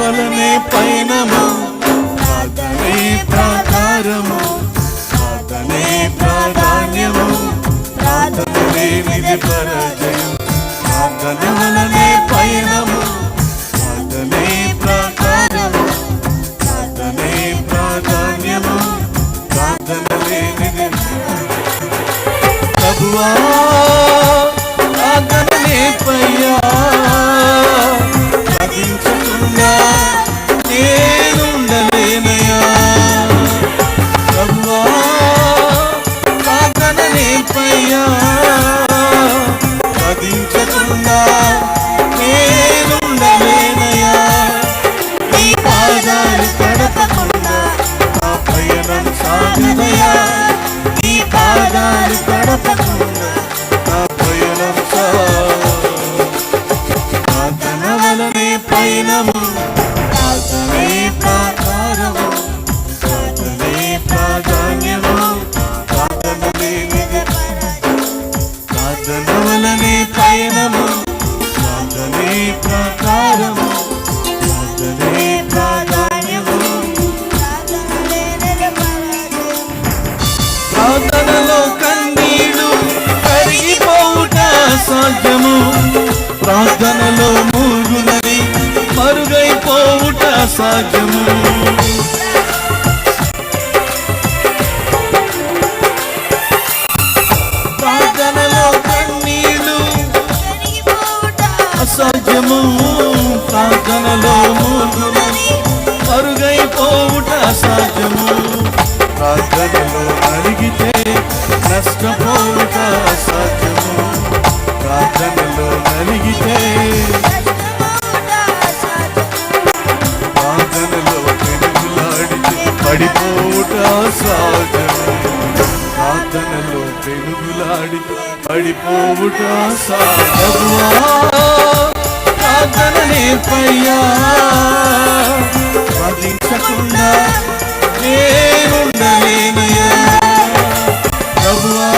వలనే పయనము? ప్రార్థనే ప్రాకారము? ప్రార్థనే ప్రాధాన్యము? ప్రార్థన లేనిది పరాజయం. ప్రార్థన వలనే పయనము? ప్రార్థనే ప్రాకారము? ప్రార్థనే ప్రాధాన్యము? ప్రార్థన లేనిది ప్రభువా ప్రార్థననే పయ్యా? ప్రాకారము ప్రార్థనే ప్రాధాన్యము. ప్రార్థనలో కన్నీడు కరిగిపోవుట సాధ్యము. ప్రార్థనలో మూగునది మరుగైపోవుట సాధ్యము. రాజ్యము ప్రార్థనలో మూగునది మరుగైపోవుట సాధ్యము. ప్రార్థనలో నలిగితే నష్టపోవుట సాధ్యము. ప్రార్థనలో నలిగితే ప్రార్థనలో పెనుగులాడితే పడిపోవుట సాధ్యము. ప్రార్థనలో పెనుగులాడితే పడిపోవుట అసాధ్యము ప్రార్థన నేర్పయ్యా సాధించకుండా నేనుండలేనయ్యా ప్రభువా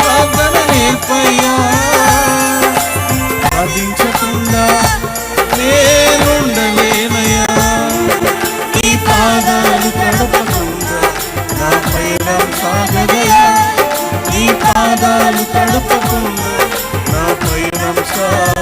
ప్రార్థన నేర్పయ్యా సాధించకుండా నేనుండలేనయ్యా నీ పాదాలు తడపకుండా నా పైన సాగదయా. నీ పాదాలు తడపకుండా నా పయనం సాగనే